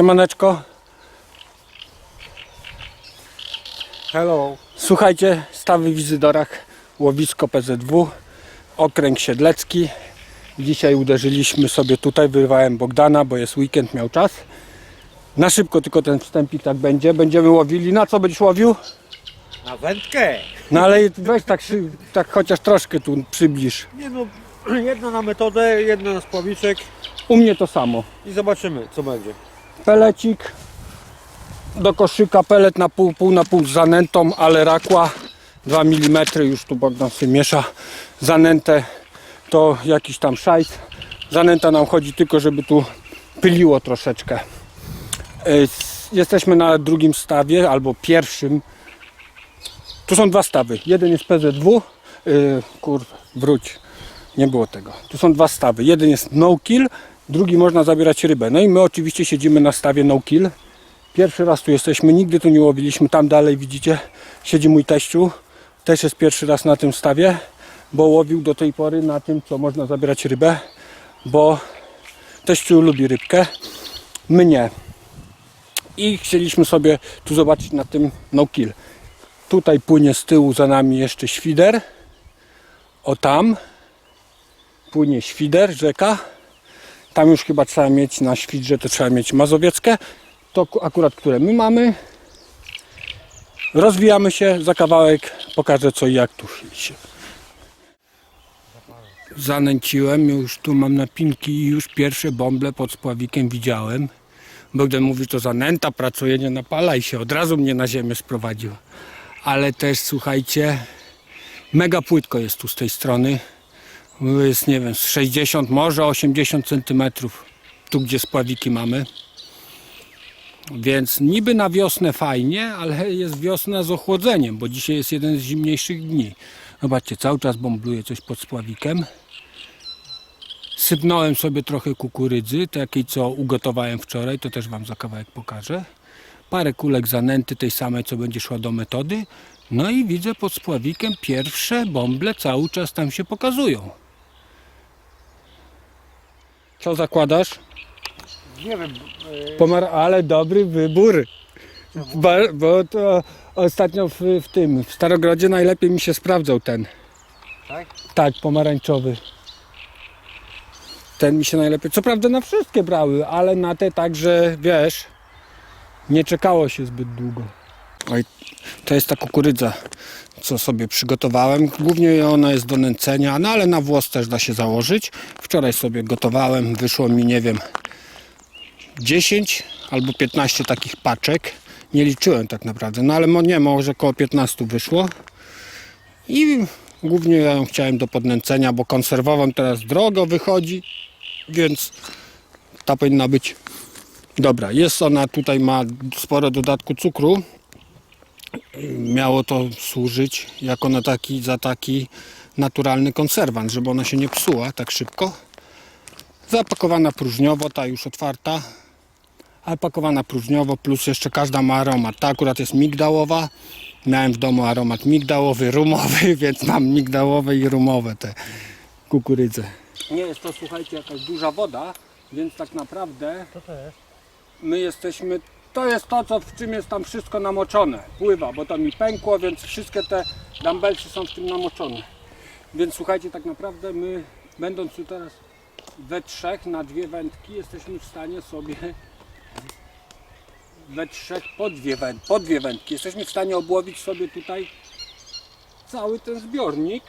Siemaneczko. Hello. Słuchajcie, stawy w Izydorach, łowisko PZW, okręg siedlecki. Dzisiaj uderzyliśmy sobie tutaj, wyrwałem Bogdana, bo jest weekend, miał czas. Na szybko tylko ten wstępik tak będzie. Będziemy łowili. Na co będziesz łowił? Na wędkę. No ale weź tak, szy- tak chociaż troszkę tu przybliż. Nie no, jedna na metodę, jedna na spławiczek U mnie to samo. i zobaczymy co będzie. Pelecik do koszyka, pelet na pół, pół na pół z zanętą, ale rakła 2 mm, już tu Bogdan sobie miesza. Zanętę to jakiś tam szajs. Zanęta nam chodzi tylko, żeby tu pyliło troszeczkę. E, Jesteśmy na drugim stawie, albo pierwszym. Tu są dwa stawy. Jeden jest PZW. Yy, kurwa, wróć. Nie było tego. Tu są dwa stawy. Jeden jest no kill, drugi można zabierać rybę. No i my oczywiście siedzimy na stawie no kill. Pierwszy raz tu jesteśmy, nigdy tu nie łowiliśmy. Tam dalej widzicie, siedzi mój teściu. Też jest pierwszy raz na tym stawie, bo łowił do tej pory na tym, co można zabierać rybę, bo teściu lubi rybkę, my nie. I chcieliśmy sobie tu zobaczyć na tym no kill. Tutaj płynie z tyłu za nami jeszcze świder. O tam płynie świder, rzeka. Tam już chyba trzeba mieć na świdrze, to trzeba mieć mazowieckie. To ku- akurat, które my mamy. Rozwijamy się, za kawałek pokażę co i jak tu się. Zanęciłem, już tu mam napinki i już pierwsze bąble pod spławikiem widziałem. Bogdan mówi, to zanęta pracuje, nie napalaj się. Od razu mnie na ziemię sprowadził. Ale też słuchajcie, mega płytko jest tu z tej strony. Jest nie wiem, z 60, może 80 centymetrów. Tu gdzie spławiki mamy. Więc niby na wiosnę fajnie, ale jest wiosna z ochłodzeniem, bo dzisiaj jest jeden z zimniejszych dni. Zobaczcie, cały czas bąbluje coś pod spławikiem. Sypnąłem sobie trochę kukurydzy, takiej co ugotowałem wczoraj, to też Wam za kawałek pokażę. Parę kulek zanęty tej samej, co będzie szła do metody. No i widzę pod spławikiem pierwsze bąble cały czas tam się pokazują. Co zakładasz? Nie wiem, e, Pomar ale dobry wybór. Ba, bo to ostatnio w, w tym, w Starogrodzie najlepiej mi się sprawdzał ten. tak? Tak, pomarańczowy. Ten mi się najlepiej. Co prawda na wszystkie brały, ale na te także wiesz, nie czekało się zbyt długo. Oj, to jest ta kukurydza, co sobie przygotowałem. Głównie ona jest do nęcenia, no ale na włos też da się założyć. Wczoraj sobie gotowałem, wyszło mi nie wiem 10 albo 15 takich paczek. Nie liczyłem tak naprawdę, no ale nie, może około 15 wyszło. I głównie ja ją chciałem do podnęcenia, bo konserwową teraz drogo wychodzi, więc ta powinna być dobra. Jest ona, tutaj ma sporo dodatku cukru. Miało to służyć jako na taki, za taki naturalny konserwant, żeby ona się nie psuła tak szybko. Zapakowana próżniowo, ta już otwarta, ale pakowana próżniowo, plus jeszcze każda ma aromat. Ta akurat jest migdałowa. Miałem w domu aromat migdałowy, rumowy, więc mam migdałowe i rumowe te kukurydze. Nie jest to, słuchajcie, jakaś duża woda, więc tak naprawdę Co to jest? my jesteśmy, to jest to, co, w czym jest tam wszystko namoczone. Pływa, bo to mi pękło, więc wszystkie te dumbbellsy są w tym namoczone. Więc słuchajcie, tak naprawdę my, będąc tu teraz we trzech na dwie wędki, jesteśmy w stanie sobie we trzech po dwie, węd, po dwie wędki, jesteśmy w stanie obłowić sobie tutaj cały ten zbiornik.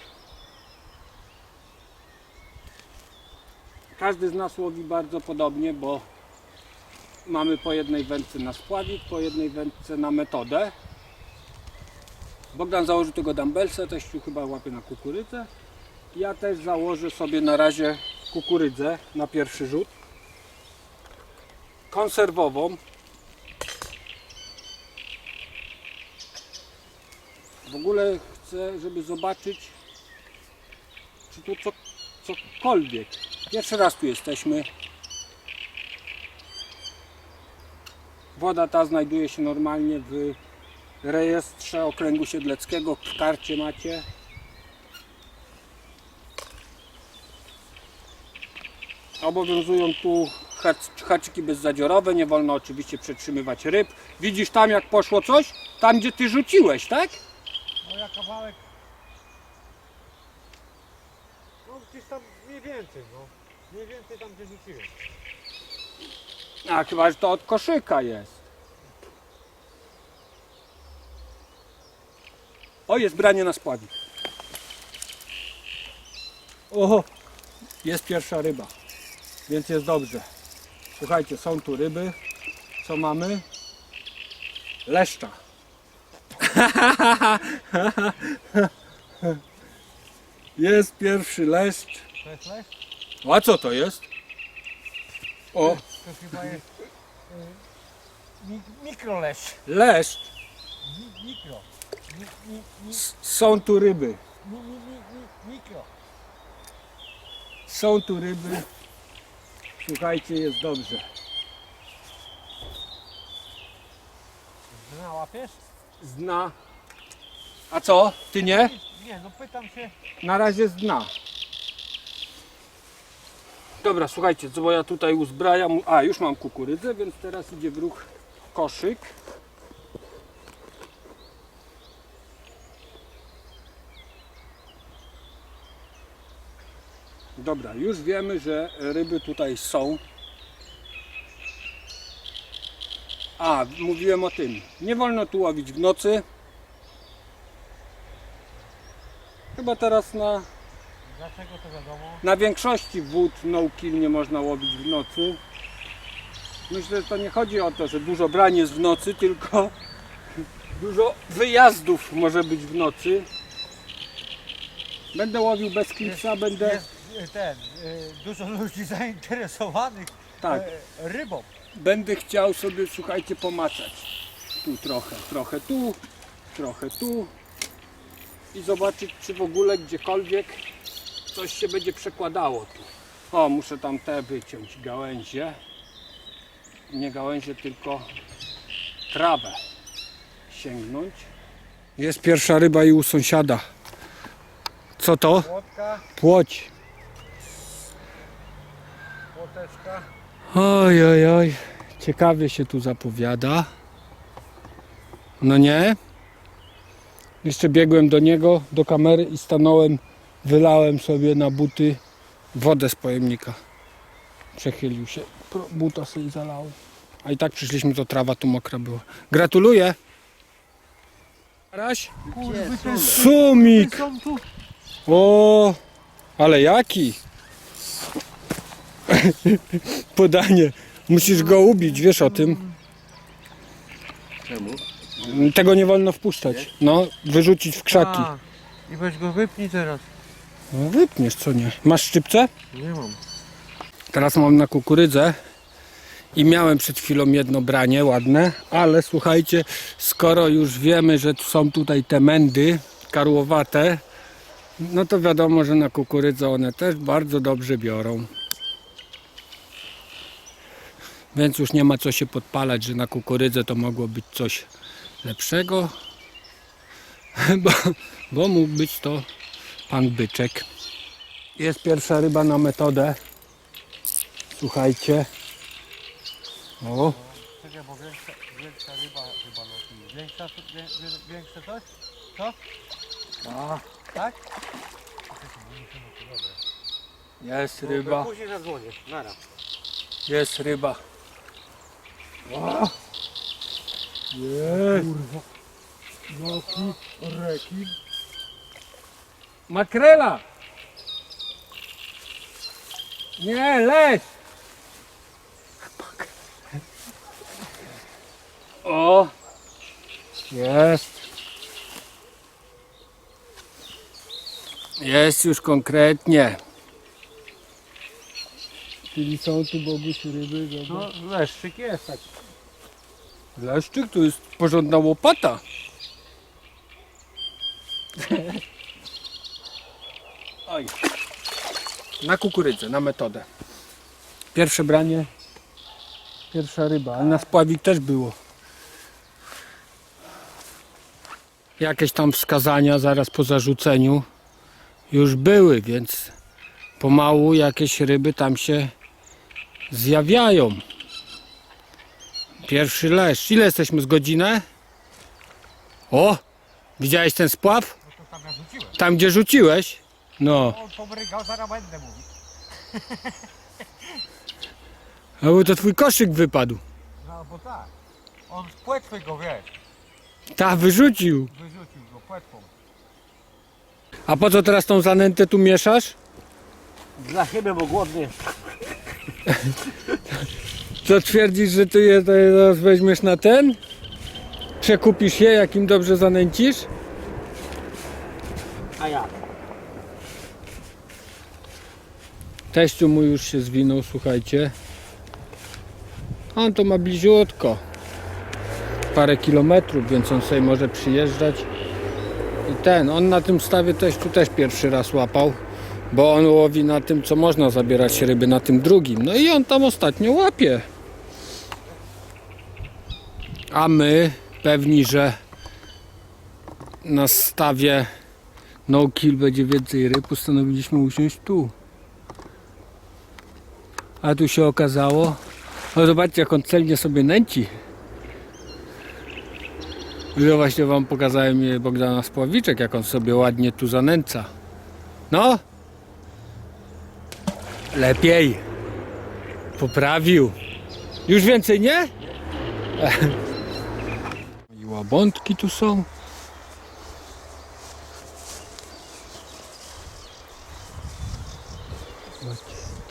Każdy z nas łowi bardzo podobnie, bo mamy po jednej wędce na spławik, po jednej wędce na metodę. Bogdan założy tego dumbbellsa, też tu chyba łapie na kukurydzę. Ja też założę sobie na razie kukurydzę na pierwszy rzut. Konserwową. W ogóle chcę, żeby zobaczyć, czy tu co, cokolwiek. Pierwszy raz tu jesteśmy. Woda ta znajduje się normalnie w rejestrze okręgu siedleckiego. W karcie macie. Obowiązują tu hac- haczyki bezzadziorowe, nie wolno oczywiście przetrzymywać ryb. Widzisz tam jak poszło coś? Tam gdzie ty rzuciłeś, tak? No ja kawałek. No gdzieś tam mniej więcej, no. Mniej więcej tam gdzie rzuciłem. A chyba, że to od koszyka jest. O, jest branie na spławik. Oho, jest pierwsza ryba, więc jest dobrze. Słuchajcie, są tu ryby. Co mamy? Leszcza. Jest pierwszy leszcz. To jest leś? A co to jest? O, To chyba jest y, mi, leszcz. Mi, mikro. Mi, mi, mi, S- Są tu ryby. mi, mi, mi, mi, mikro. Są tu ryby. Słuchajcie, jest dobrze. Dna łapiesz? Zna. A co? Ty nie? Nie, no pytam się. Na razie z dna. Dobra, słuchajcie, co ja tutaj uzbrajam. A, już mam kukurydzę, więc teraz idzie w ruch koszyk. Dobra, już wiemy, że ryby tutaj są. A, mówiłem o tym. Nie wolno tu łowić w nocy. Chyba teraz na Dlaczego to wiadomo? na większości wód no kill nie można łowić w nocy. Myślę, że to nie chodzi o to, że dużo brań jest w nocy, tylko dużo wyjazdów może być w nocy. Będę łowił bez klipsa, będę. Jest y, ten, y, dużo ludzi zainteresowanych Tak, e, rybą. będę chciał sobie, słuchajcie, pomacać. Tu trochę, trochę tu, trochę tu. I zobaczyć, czy w ogóle gdziekolwiek coś się będzie przekładało tu. O, muszę tam te wyciąć gałęzie. Nie gałęzie, tylko trawę sięgnąć. Jest pierwsza ryba i u sąsiada. Co to? Płotka, Płoć. płoteczka. Oj, oj, oj. Ciekawie się tu zapowiada. No nie? Jeszcze biegłem do niego, do kamery i stanąłem, wylałem sobie na buty wodę z pojemnika. Przechylił się, buta sobie zalałem. A i tak przyszliśmy, to trawa tu mokra była. Gratuluję! Raś? Sumik! O, ale jaki? Podanie. Musisz go ubić, wiesz o tym. Czemu? Tego nie wolno wpuszczać. No, wyrzucić w krzaki. I weź go wypnij teraz. No, wypniesz, co nie. Masz szczypce? Nie mam. Teraz mam na kukurydzę. I miałem przed chwilą jedno branie ładne, ale słuchajcie, skoro już wiemy, że są tutaj te mędy karłowate, no to wiadomo, że na kukurydzę one też bardzo dobrze biorą. Więc już nie ma co się podpalać, że na kukurydzę to mogło być coś lepszego, bo, bo mógł być to pan byczek. Jest pierwsza ryba na metodę. Słuchajcie. O, Czekaj, bo większa, większa ryba chyba. Większa, wie, wie, większe coś? Co? a, Tak? jest ryba, Później zadzwonię. Nara. jest ryba. O, jest. Jaki rekin? Makrela. Nie, leć. O, jest. Jest już konkretnie. Czyli są tu Bogusiu ryby, zobacz. No, leszczyk jest tak. Leszczyk to jest porządna łopata. Na kukurydzę, na metodę. Pierwsze branie, pierwsza ryba, ale na spławik też było. Jakieś tam wskazania zaraz po zarzuceniu już były, więc pomału jakieś ryby tam się zjawiają. Pierwszy leszcz. Ile jesteśmy z godzinę? O! Widziałeś ten spław? No. Tam gdzie rzuciłeś? No. On pomrygał, zaraz będę mówił. A bo to twój koszyk wypadł. No bo tak. On z płetwy go, wiesz, Ta wyrzucił. wyrzucił go płetwą. A po co teraz tą zanętę tu mieszasz? Dla siebie, bo głodny jest. Co twierdzisz, że ty je teraz weźmiesz na ten? Przekupisz je, jak im dobrze zanęcisz? A ja. Teściu mu już się zwinął, słuchajcie. On to ma bliziutko. Parę kilometrów, więc on sobie może przyjeżdżać. I ten, on na tym stawie teściu też pierwszy raz łapał. Bo on łowi na tym, co można zabierać ryby, na tym drugim. No i on tam ostatnio łapie. A my pewni, że na stawie no kill będzie więcej ryb, postanowiliśmy usiąść tu. A tu się okazało, no zobaczcie jak on celnie sobie nęci. Że właśnie wam pokazałem je Bogdana Spławiczek, jak on sobie ładnie tu zanęca. No. Lepiej. Poprawił. Już więcej nie? I łabątki tu są.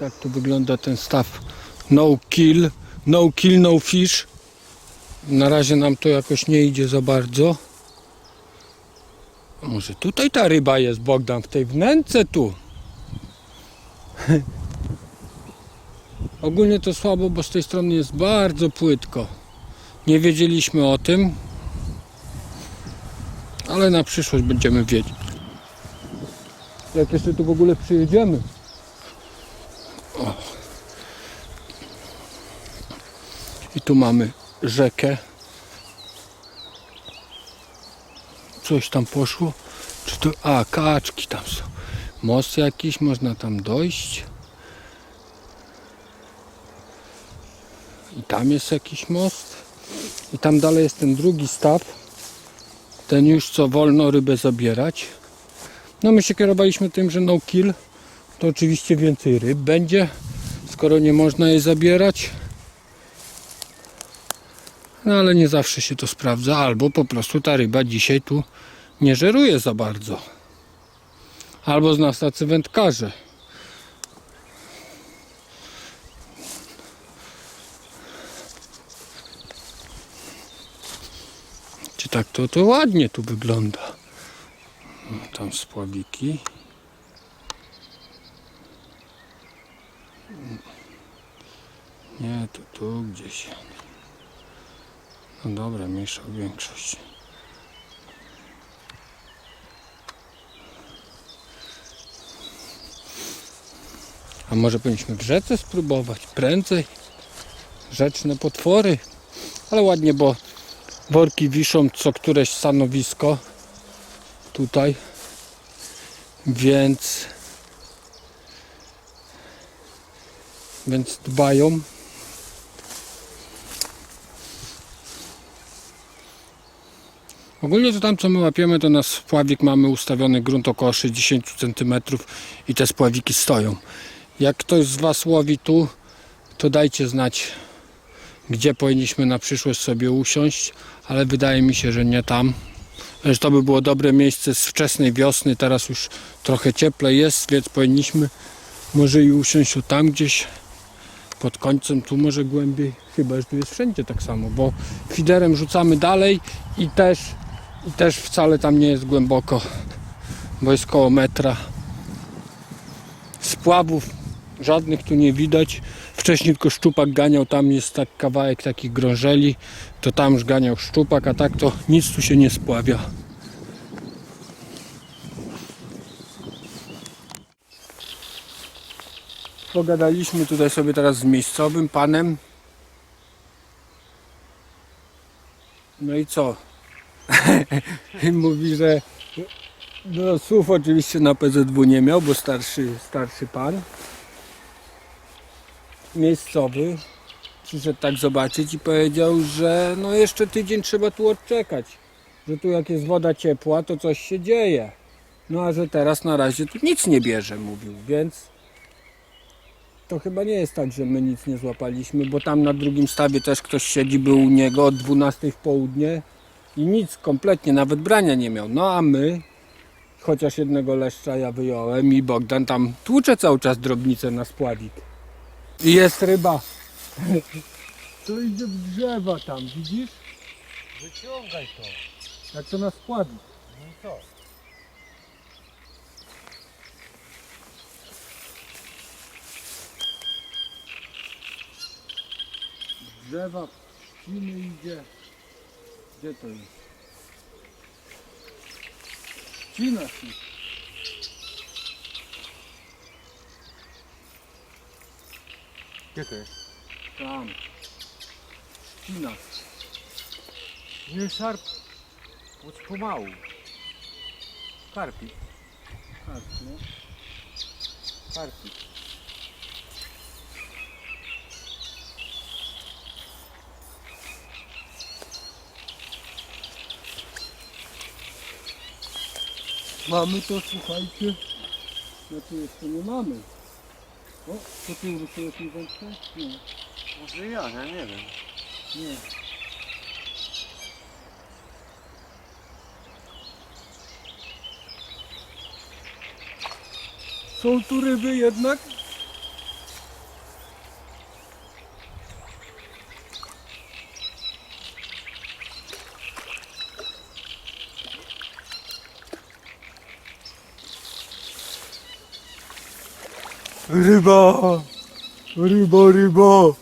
Tak tu wygląda ten staw. No kill, no kill, no fish. Na razie nam to jakoś nie idzie za bardzo. Może tutaj ta ryba jest, Bogdan, w tej wnęce tu. Ogólnie to słabo, bo z tej strony jest bardzo płytko. Nie wiedzieliśmy o tym, ale na przyszłość będziemy wiedzieć. Jak jeszcze tu w ogóle przyjedziemy. I tu mamy rzekę. Coś tam poszło. Czy to. A, kaczki tam są. Most jakiś, można tam dojść. I tam jest jakiś most. I tam dalej jest ten drugi staw. Ten już co wolno rybę zabierać. No my się kierowaliśmy tym, że no kill. To oczywiście więcej ryb będzie. Skoro nie można jej zabierać. No ale nie zawsze się to sprawdza, albo po prostu ta ryba dzisiaj tu nie żeruje za bardzo. Albo z nas tacy wędkarze. Czy tak to, to ładnie tu wygląda. No, Tam spławiki. Nie, to tu gdzieś. No dobra, mniejsza większość. A może powinniśmy w rzece spróbować prędzej? Rzeczne potwory. Ale ładnie, bo worki wiszą co któreś stanowisko tutaj. Więc więc dbają. Ogólnie to tam co my łapiemy to na spławik mamy ustawiony grunt około 60 cm i te spławiki stoją. Jak ktoś z Was łowi tu, to dajcie znać gdzie powinniśmy na przyszłość sobie usiąść, ale wydaje mi się, że nie tam. Że to by było dobre miejsce z wczesnej wiosny, teraz już trochę cieplej jest, więc powinniśmy może i usiąść tam gdzieś pod końcem, tu może głębiej, chyba że tu jest wszędzie tak samo, bo fiderem rzucamy dalej i też, i też wcale tam nie jest głęboko, bo jest koło metra. Spławów żadnych tu nie widać. Wcześniej tylko szczupak ganiał, tam jest tak kawałek takich grążeli, to tam już ganiał szczupak, a tak to nic tu się nie spławia. Pogadaliśmy tutaj sobie teraz z miejscowym panem. No i co? I Mówi, że no, słów oczywiście na PZW nie miał, bo starszy, starszy pan. miejscowy przyszedł tak zobaczyć i powiedział, że no jeszcze tydzień trzeba tu odczekać. Że tu jak jest woda ciepła, to coś się dzieje. No a że teraz na razie tu nic nie bierze, mówił, więc to chyba nie jest tak, że my nic nie złapaliśmy, bo tam na drugim stawie też ktoś siedzi, był u niego od 12 w południe i nic kompletnie, nawet brania nie miał. No a my, chociaż jednego leszcza ja wyjąłem i Bogdan tam tłucze cały czas drobnicę na spławik. I jest ryba. To idzie w drzewa tam, widzisz? Wyciągaj to. Jak to na spławik. No i co? drzewa, trzciny idzie. Gdzie to jest? Trzcina się. Gdzie to jest? Tam. Trzcina. Nie szarp. Bądź pomału. Karpi. Tak, no. Karpi. Mamy to, słuchajcie. Tu jeszcze nie mamy. O, co tu ruszyłeś mi wędkę? Nie, Może ja, ja nie wiem. nie. Są tu ryby jednak? Ryba! Ryba, ryba!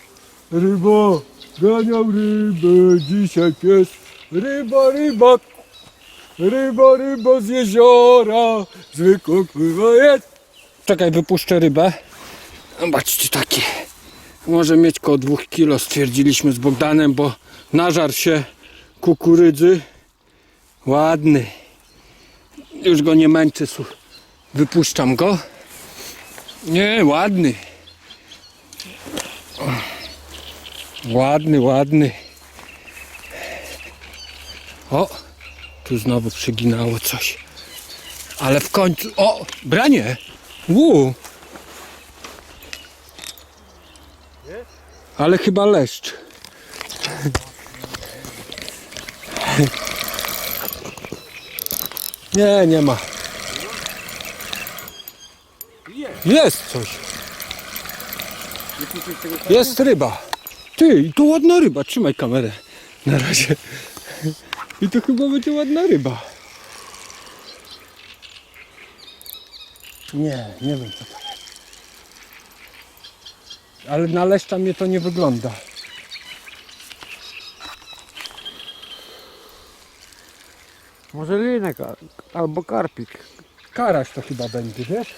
Ryba! Ganiał rybę dzisiaj pies. Ryba, ryba! Ryba, ryba z jeziora! Zwykło pływa jest. Czekaj, wypuszczę rybę. Zobaczcie, takie. Może mieć koło 2 kilo, stwierdziliśmy z Bogdanem, bo nażar się kukurydzy. Ładny. Już go nie męczę. Wypuszczam go. Nie, ładny. Ładny, ładny. O, tu znowu przyginało coś. Ale w końcu. O, branie! Uu. Ale chyba leszcz. Nie, nie ma. Jest coś. Jest ryba. Ty, i to ładna ryba. Trzymaj kamerę. Na razie. I to chyba będzie ładna ryba. Nie, nie wiem co to jest. Ale na leszcza mnie to nie wygląda. Może linek albo karpik. Karaś to chyba będzie, wiesz?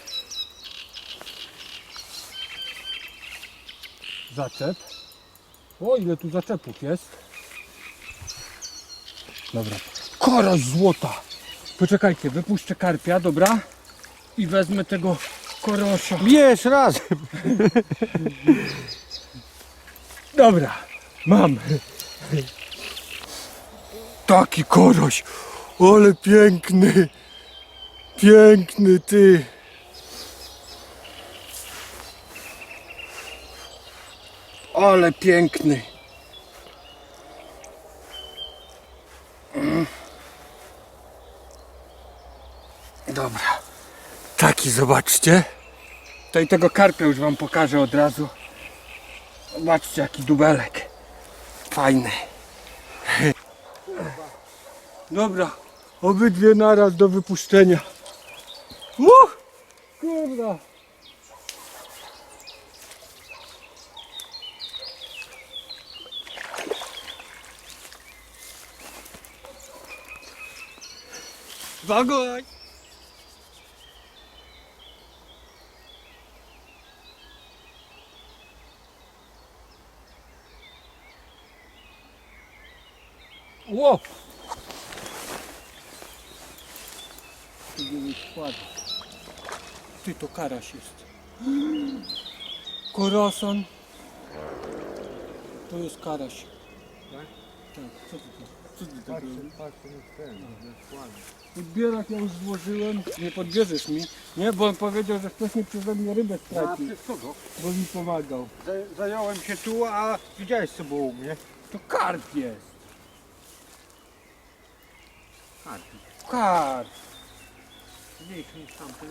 Zaczep. O, ile tu zaczepów jest. Dobra. Karaś złota. Poczekajcie, wypuszczę karpia, dobra? I wezmę tego korosia. Bierz razem. Dobra, mam. Taki koroś. Ale piękny. Piękny ty. Ale piękny. Mm. Dobra. Taki zobaczcie. To i tego karpia już wam pokażę od razu. Zobaczcie jaki dubelek. Fajny. Dobra, obydwie naraz do wypuszczenia. Uh, kurwa. Wagoń. Ło! Ty składa. Ty to karaś jest. Koroson To jest karaś. Tak? Tak, co ty Patrz, tak ładny. Podbierak ja już złożyłem. Nie podbierzesz mi. Nie, bo on powiedział, że wcześniej przeze mnie rybę A stracił, przez kogo? bo mi pomagał. Zaj- Zająłem się tu, a widziałeś co było u mnie? To karp jest. Karp. Karp. Mniejszy niż tamten.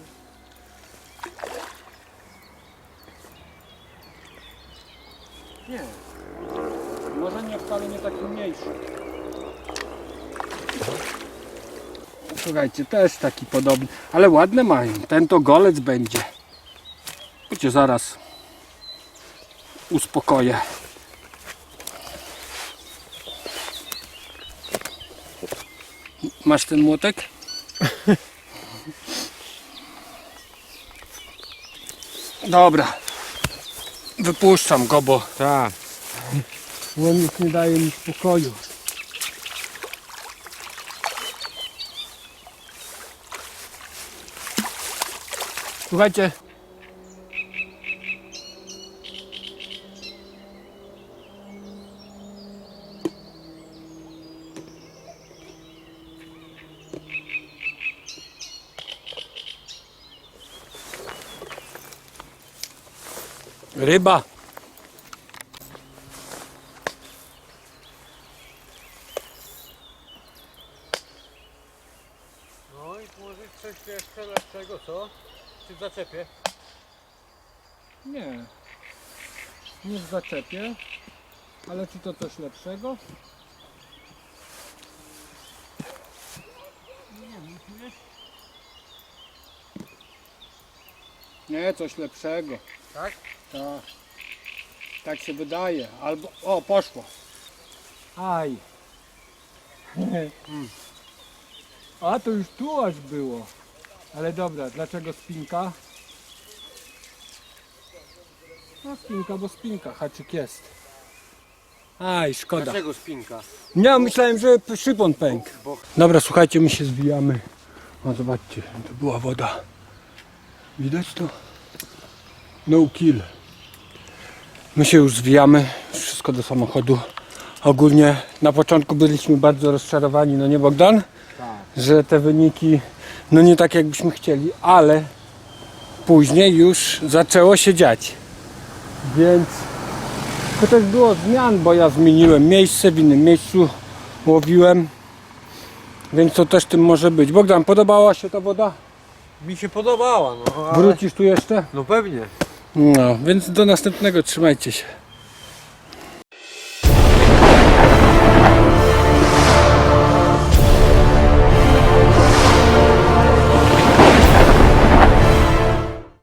Nie. Może nie wcale nie taki mniejszy. Słuchajcie, też taki podobny, ale ładne mają. Ten to golec będzie. Wiecie, zaraz uspokoję. Masz ten młotek? Dobra. Wypuszczam go, bo Tak. on już nie daje mi spokoju. Słuchajcie. Ryba. No i może coś jeszcze lepszego, co? Czy w zaczepie? Nie. Nie w zaczepie. Ale czy to coś lepszego? Nie, coś lepszego. Tak? Tak. Tak się wydaje. Albo. O, poszło. Aj. A to już tu aż było. Ale dobra, dlaczego spinka? No spinka, bo spinka, haczyk jest. Aj, szkoda. Dlaczego spinka? Ja myślałem, że szybon pękł. Dobra, słuchajcie, my się zwijamy. O, zobaczcie, to była woda. Widać to? No kill. My się już zwijamy, wszystko do samochodu. Ogólnie na początku byliśmy bardzo rozczarowani, no nie Bogdan? Tak. Że te wyniki, no nie tak jakbyśmy chcieli, ale później już zaczęło się dziać. Więc to też było zmian, bo ja zmieniłem miejsce, w innym miejscu łowiłem. Więc to też tym może być. Bogdan, podobała się ta woda? Mi się podobała, no ale... Wrócisz tu jeszcze? No pewnie. No, więc do następnego trzymajcie się.